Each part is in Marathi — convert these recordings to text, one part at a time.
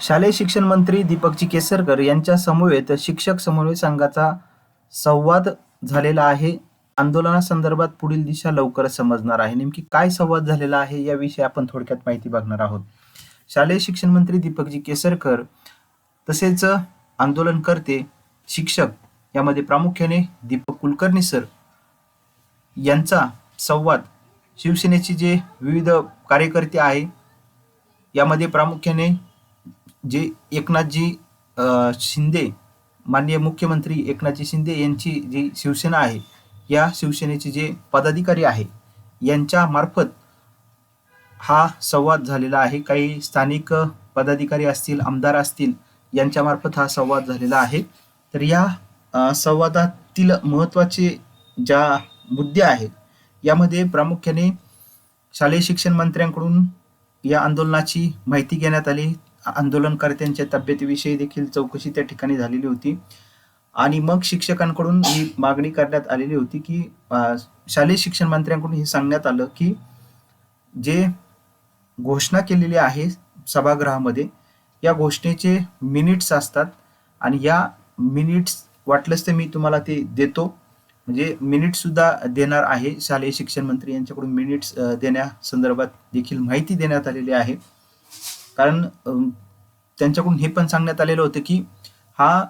शालेय शिक्षण मंत्री दीपकजी केसरकर यांच्या समवेत शिक्षक समन्वय संघाचा संवाद झालेला आहे. आंदोलनासंदर्भात पुढील दिशा लवकरच समजणार आहे. नेमकी काय संवाद झालेला आहे याविषयी आपण थोडक्यात माहिती बघणार आहोत. शालेय शिक्षण मंत्री दीपकजी केसरकर तसेच आंदोलनकर्ते शिक्षक यामध्ये प्रामुख्याने दीपक कुलकर्णी सर यांचा संवाद शिवसेनेचे जे विविध कार्यकर्ते आहे यामध्ये प्रामुख्याने जे एकनाथजी शिंदे माननीय मुख्यमंत्री एकनाथजी शिंदे यांची जी शिवसेना आहे या शिवसेनेचे जे पदाधिकारी आहे यांच्या मार्फत हा संवाद झालेला आहे. काही स्थानिक पदाधिकारी असतील आमदार असतील यांच्यामार्फत हा संवाद झालेला आहे. तर या संवादातील महत्त्वाचे ज्या मुद्दे आहेत यामध्ये प्रामुख्याने शालेय शिक्षण मंत्र्यांकडून या आंदोलनाची माहिती घेण्यात आली. आंदोलनकर्त्यांच्या तब्येतीविषयी देखील चौकशी त्या ठिकाणी झालेली होती. आणि मग शिक्षकांकडून ही मागणी करण्यात आलेली होती की शालेय शिक्षण मंत्र्यांकडून हे सांगण्यात आलं की जे घोषणा केलेली आहे सभागृहामध्ये या घोषणेचे मिनिट्स असतात आणि या मिनिट्स वाटलंच तर मी तुम्हाला ते देतो. म्हणजे मिनिटसुद्धा देणार आहे शालेय शिक्षण मंत्री यांच्याकडून मिनिट्स देण्यासंदर्भात देखील माहिती देण्यात आलेली आहे. कारण त्यांच्याकडून हे पण सांगण्यात आलेलं होतं की हा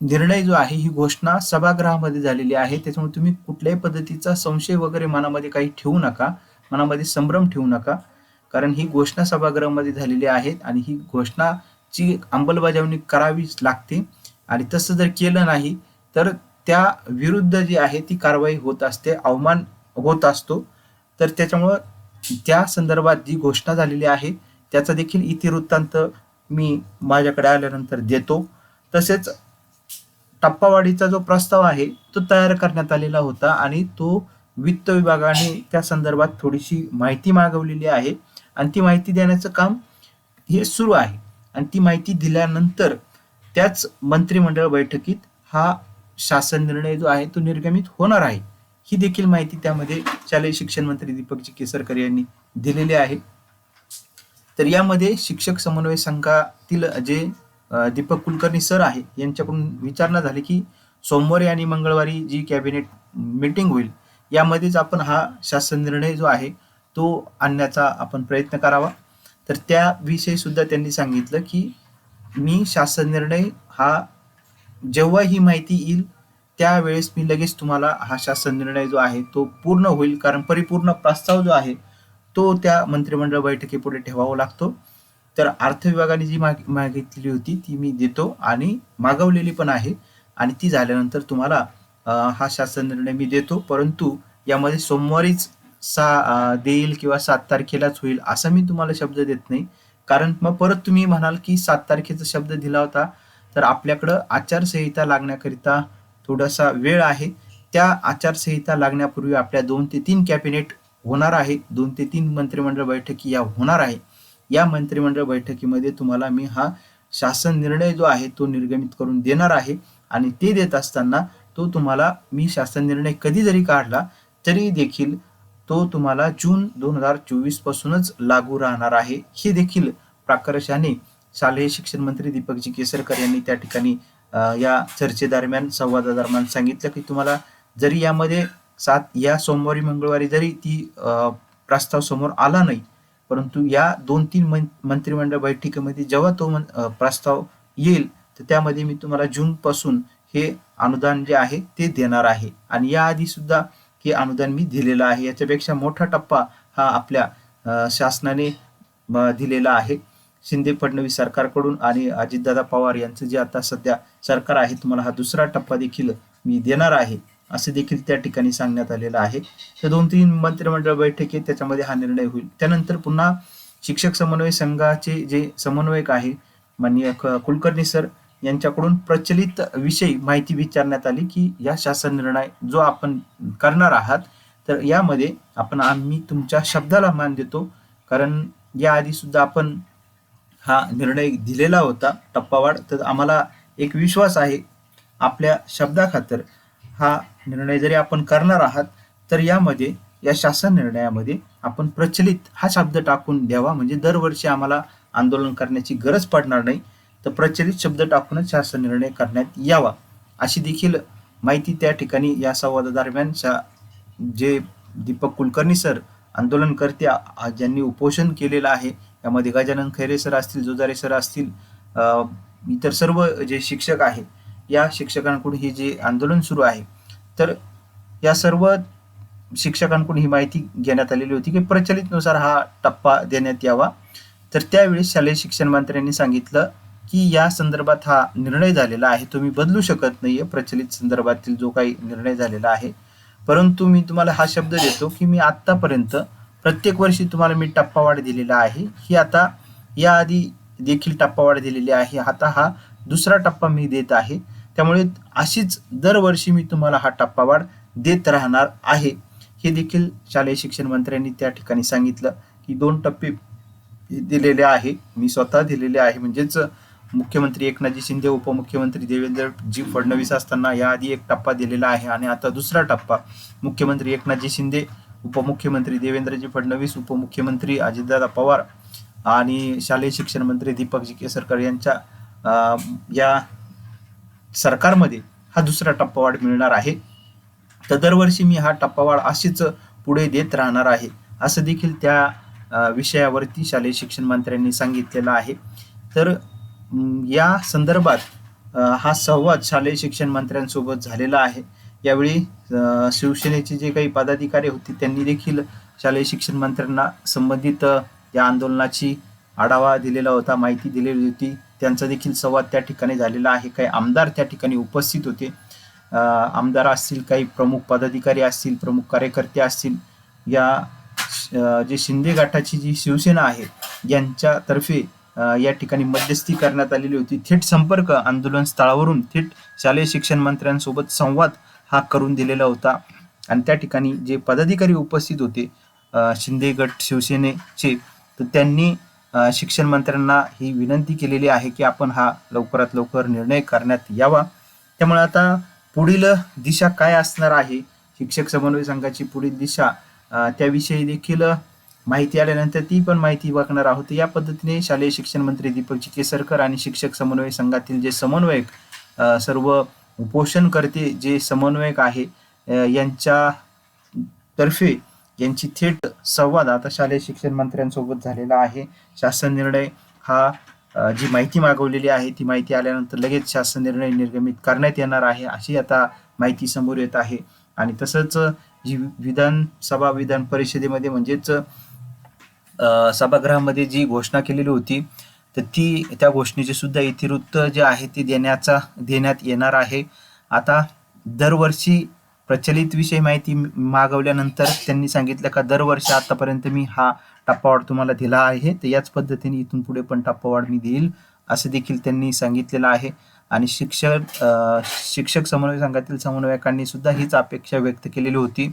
निर्णय जो आहे ही घोषणा सभागृहामध्ये झालेली आहे. त्याच्यामुळे तुम्ही कुठल्याही पद्धतीचा संशय वगैरे मनामध्ये काही ठेवू नका. मनामध्ये संभ्रम ठेवू नका. कारण ही घोषणा सभागृहामध्ये झालेली आहे आणि ही घोषणाची अंमलबजावणी करावीच लागते. आणि तसं जर केलं नाही तर त्या विरुद्ध जी आहे ती कारवाई होत असते अवमान होत असतो. तर त्याच्यामुळं त्या संदर्भात जी घोषणा झालेली आहे त्याचा देखील इतिवृत्तांत मी माझ्याकडे आल्यानंतर देतो. तसेच टप्पावाढीचा जो प्रस्ताव आहे तो तयार करण्यात आलेला होता आणि तो वित्त विभागाने त्या संदर्भात थोडीशी माहिती मागवलेली आहे. आणि ती माहिती देण्याचं काम हे सुरू आहे. आणि ती माहिती दिल्यानंतर त्याच मंत्रिमंडळ बैठकीत हा शासन निर्णय जो आहे तो निर्गमित होणार आहे. ही देखील माहिती त्यामध्ये शालेय शिक्षण मंत्री दीपकजी केसरकर यांनी दिलेली आहे. तर यामध्ये शिक्षक समन्वय संघातील जे दीपक कुलकर्णी सर आहे यांच्याकडून विचारणा झाली की सोमवारी आणि मंगळवारी जी कॅबिनेट मीटिंग होईल यामध्येच आपण हा शासन निर्णय जो आहे तो आणण्याचा आपण प्रयत्न करावा. तर त्याविषयी सुद्धा त्यांनी सांगितलं की मी शासन निर्णय हा जेव्हा ही माहिती येईल त्यावेळेस मी लगेच तुम्हाला हा शासन निर्णय जो आहे तो पूर्ण होईल. कारण परिपूर्ण प्रस्ताव जो आहे तो त्या मंत्रिमंडळ बैठकीपुढे ठेवावा लागतो. तर अर्थ विभागाने जी माग मागितली होती ती मी देतो आणि मागवलेली पण आहे. आणि ती झाल्यानंतर तुम्हाला हा शासन निर्णय मी देतो. परंतु यामध्ये सोमवारीच सा देईल किंवा सात तारखेलाच होईल असा मी तुम्हाला शब्द देत नाही. कारण मग परत तुम्ही म्हणाल की सात तारखेचा शब्द दिला होता. तर आपल्याकडं आचारसंहिता लागण्याकरिता थोडासा वेळ आहे. त्या आचारसंहिता लागण्यापूर्वी आपल्या दोन ते तीन कॅबिनेट होणार आहे. दोन ते तीन मंत्रिमंडळ बैठकी या होणार आहे. या मंत्रिमंडळ बैठकीमध्ये तुम्हाला मी हा शासन निर्णय जो आहे तो निर्गमित करून देणार आहे आणि ते देत असताना तो तुम्हाला मी शासन निर्णय कधी जरी काढला तरी देखील तो तुम्हाला जून दोन हजार चोवीस पासूनच लागू राहणार आहे. हे देखील प्राकर्षाने शालेय शिक्षण मंत्री दीपकजी केसरकर यांनी त्या ठिकाणी या चर्चेदरम्यान संवादादरम्यान सांगितलं की तुम्हाला जरी यामध्ये सात या सोमवारी मंगळवारी जरी ती प्रस्ताव समोर आला नाही परंतु या दोन तीन मंत्रिमंडळ बैठकीमध्ये जेव्हा तो मन- प्रस्ताव येईल तर त्यामध्ये मी तुम्हाला जून पासून हे अनुदान जे आहे ते देणार आहे. आणि याआधी सुद्धा हे अनुदान मी दिलेलं आहे. याच्यापेक्षा मोठा टप्पा हा आपल्या शासनाने दिलेला आहे. शिंदे फडणवीस सरकारकडून आणि अजितदादा पवार यांचं जे आता सध्या सरकार आहे तुम्हाला हा दुसरा टप्पा देखील मी देणार आहे. असं देखील त्या ठिकाणी सांगण्यात आलेलं आहे. तर दोन तीन मंत्रिमंडळ बैठकीत त्याच्यामध्ये हा निर्णय होईल. त्यानंतर पुन्हा शिक्षक समन्वय संघाचे जे समन्वयक आहे माननीय क- कुलकर्णी सर यांच्याकडून प्रचलित विषयी माहिती विचारण्यात आली की या शासन निर्णय जो आपण करणार आहात तर यामध्ये आपण आम्ही तुमच्या शब्दाला मान देतो. कारण याआधी सुद्धा आपण हा निर्णय दिलेला होता टप्पावाढ तर आम्हाला एक विश्वास आहे आपल्या शब्दाखातर हा निर्णय जरी आपण करणार आहात तर यामध्ये या शासन निर्णयामध्ये आपण प्रचलित हा शब्द टाकून द्यावा. म्हणजे दरवर्षी आम्हाला आंदोलन करण्याची गरज पडणार नाही तर प्रचलित शब्द टाकूनच शासन निर्णय करण्यात यावा अशी देखील माहिती त्या ठिकाणी या संवादादरम्यानच्या जे दीपक कुलकर्णी सर आंदोलनकर्ते ज्यांनी उपोषण केलेलं आहे यामध्ये गजानन खैरे सर असतील जोजारे सर असतील इतर सर्व जे शिक्षक आहेत या शिक्षकांकडून हे जे आंदोलन सुरू आहे तर या सर्व शिक्षकांकडून ही माहिती घेण्यात आलेली होती की प्रचलितनुसार हा टप्पा देण्यात यावा. तर त्यावेळी शालेय शिक्षण मंत्र्यांनी सांगितलं की या संदर्भात हा निर्णय झालेला आहे. तुम्ही बदलू शकत नाहीये. प्रचलित संदर्भातील जो काही निर्णय झालेला आहे. परंतु मी तुम्हाला हा शब्द देतो की मी आतापर्यंत प्रत्येक वर्षी तुम्हाला मी टप्पावाढ दिलेला आहे. ही आता याआधी देखील टप्पावाढ दिलेली आहे. आता हा दुसरा टप्पा मी देत आहे. त्यामुळे अशीच दरवर्षी मी तुम्हाला हा टप्पावाढ देत राहणार आहे. हे देखील शालेय शिक्षण मंत्र्यांनी त्या ठिकाणी सांगितलं की दोन टप्पे दिलेले आहे. मी स्वतः दिलेले आहे. म्हणजेच मुख्यमंत्री एकनाथजी शिंदे उपमुख्यमंत्री देवेंद्रजी फडणवीस असताना याआधी एक टप्पा दिलेला आहे आणि आता दुसरा टप्पा मुख्यमंत्री एकनाथजी शिंदे उपमुख्यमंत्री देवेंद्रजी फडणवीस उपमुख्यमंत्री अजितदादा पवार आणि शालेय शिक्षण मंत्री दीपकजी केसरकर यांच्या या सरकारमध्ये हा दुसरा टप्पावाढ मिळणार आहे. तर दरवर्षी मी हा टप्पावाढ अशीच पुढे देत राहणार आहे असं देखील त्या विषयावरती शालेय शिक्षण मंत्र्यांनी सांगितलेलं आहे. तर या संदर्भात हा संवाद शालेय शिक्षण मंत्र्यांसोबत झालेला आहे. यावेळी शिवसेनेचे जे काही पदाधिकारी होते त्यांनी देखील शालेय शिक्षण मंत्र्यांना संबंधित या आंदोलनाची आढावा दिलेला होता माहिती दिलेली होती. त्यांचा देखील संवाद त्या ठिकाणी झालेला आहे. काही आमदार त्या ठिकाणी उपस्थित होते. आमदार असतील काही प्रमुख पदाधिकारी असतील प्रमुख कार्यकर्ते असतील या जे शिंदे गटाची जी शिवसेना आहे यांच्यातर्फे या ठिकाणी मध्यस्थी करण्यात आलेली होती. थेट संपर्क आंदोलन स्थळावरून थेट शालेय शिक्षण मंत्र्यांसोबत संवाद हा करून दिलेला होता. आणि त्या ठिकाणी जे पदाधिकारी उपस्थित होते शिंदे गट शिवसेनेचे तर त्यांनी शिक्षण मंत्र्यांना ही विनंती केलेली आहे की आपण हा लवकरात लवकर निर्णय करण्यात यावा. त्यामुळे आता पुढील दिशा काय असणार आहे? शिक्षक समन्वय संघाची पुढील दिशा त्याविषयी देखील माहिती आल्यानंतर ती पण माहिती बघणार आहोत. या पद्धतीने शालेय शिक्षण मंत्री दीपक केसरकर आणि शिक्षक समन्वय संघातील जे समन्वयक सर्व सर्व उपोषणकर्ते जे समन्वयक आहे यांच्या तर्फे यांची थेट संवाद आता शालेय शिक्षण मंत्र्यांसोबत झालेला आहे. शासन निर्णय हा जी माहिती मागवलेली आहे ती माहिती आल्यानंतर लगेच शासन निर्णय निर्गमित करण्यात येणार आहे अशी आता माहिती समोर येत आहे. आणि तसंच जी विधानसभा विधान परिषदेमध्ये म्हणजेच सभागृहामध्ये जी घोषणा केलेली होती तर ती त्या घोषणेचे सुद्धा इतिवृत्त जे आहे ते देण्याचा देण्यात येणार आहे. आता दरवर्षी प्रचलित विषय माहिती मागवल्यानंतर त्यांनी सांगितलं का दरवर्षी आतापर्यंत मी हा टप्पावाढ तुम्हाला दिला आहे. तर याच पद्धतीने इथून पुढे पण टप्पावाढ मी देईल असं देखील त्यांनी सांगितलेलं आहे. आणि शिक्षक शिक्षक समन्वय संघातील समन्वयकांनी सुद्धा हीच अपेक्षा व्यक्त केलेली होती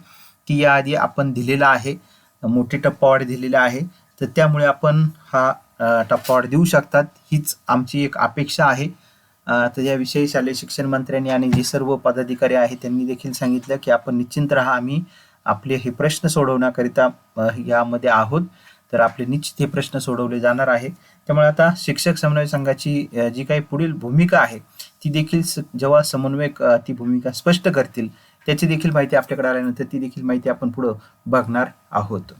की याआधी आपण दिलेला आहे मोठी टप्पावाढ दिलेली आहे. तर त्यामुळे आपण हा टप्पावाढ देऊ शकतात हीच आमची एक अपेक्षा आहे. तर याविषयी शालेय शिक्षण मंत्र्यांनी आणि जे सर्व पदाधिकारी आहेत त्यांनी देखील सांगितलं की आपण निश्चिंत राहा आम्ही आपले हे प्रश्न सोडवण्याकरिता यामध्ये आहोत. तर आपले निश्चित हे प्रश्न सोडवले जाणार आहे. त्यामुळे आता शिक्षक समन्वय संघाची जी काही पुढील भूमिका आहे ती देखील स- जेव्हा समन्वयक ती भूमिका स्पष्ट करतील त्याची देखील माहिती आपल्याकडे आल्यानंतर ती देखील माहिती आपण पुढं बघणार आहोत.